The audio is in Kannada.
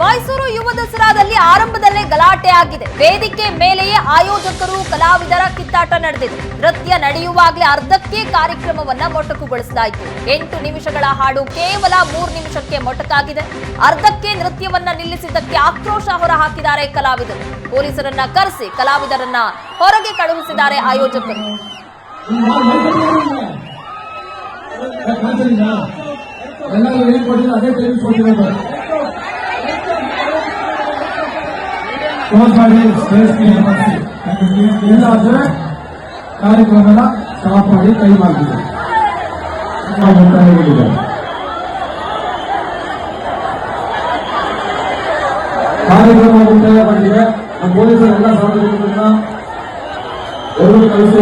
ಮೈಸೂರು ಯುವ ದಸರಾದಲ್ಲಿ ಆರಂಭದಲ್ಲೇ ಗಲಾಟೆ ಆಗಿದೆ. ವೇದಿಕೆ ಮೇಲೆಯೇ ಆಯೋಜಕರು, ಕಲಾವಿದರ ಕಿತ್ತಾಟ ನಡೆದಿದೆ. ನೃತ್ಯ ನಡೆಯುವಾಗಲೇ ಅರ್ಧಕ್ಕೆ ಕಾರ್ಯಕ್ರಮವನ್ನ ಮೊಟಕುಗೊಳಿಸಲಾಯಿತು. ಎಂಟು ನಿಮಿಷಗಳ ಹಾಡು ಕೇವಲ ಮೂರು ನಿಮಿಷಕ್ಕೆ ಮೊಟಕಾಗಿದೆ. ಅರ್ಧಕ್ಕೆ ನೃತ್ಯವನ್ನ ನಿಲ್ಲಿಸಿದ್ದಕ್ಕೆ ಆಕ್ರೋಶ ಹೊರಹಾಕಿದ್ದಾರೆ ಕಲಾವಿದರು. ಪೊಲೀಸರನ್ನ ಕರೆಸಿ ಕಲಾವಿದರನ್ನ ಹೊರಗೆ ಕಳುಹಿಸಿದ್ದಾರೆ ಆಯೋಜಕರು. ಅಂದ್ರೆ ಕಾರ್ಯಕ್ರಮನ ಸ್ಟಾಪ್ ಮಾಡಿ ಕೈ ಮಾಡ್ತೀವಿ ಮುಕ್ತಾಯಗೊಂಡಿದೆ ಕಾರ್ಯಕ್ರಮ ಮುಕ್ತಾಯಗೊಂಡಿದೆ ನಮ್ಮ ಪೊಲೀಸರೆಲ್ಲ ಸಾರ್ವಜನಿಕರನ್ನ ಎಲ್ಲರೂ ಕಳಿಸಿ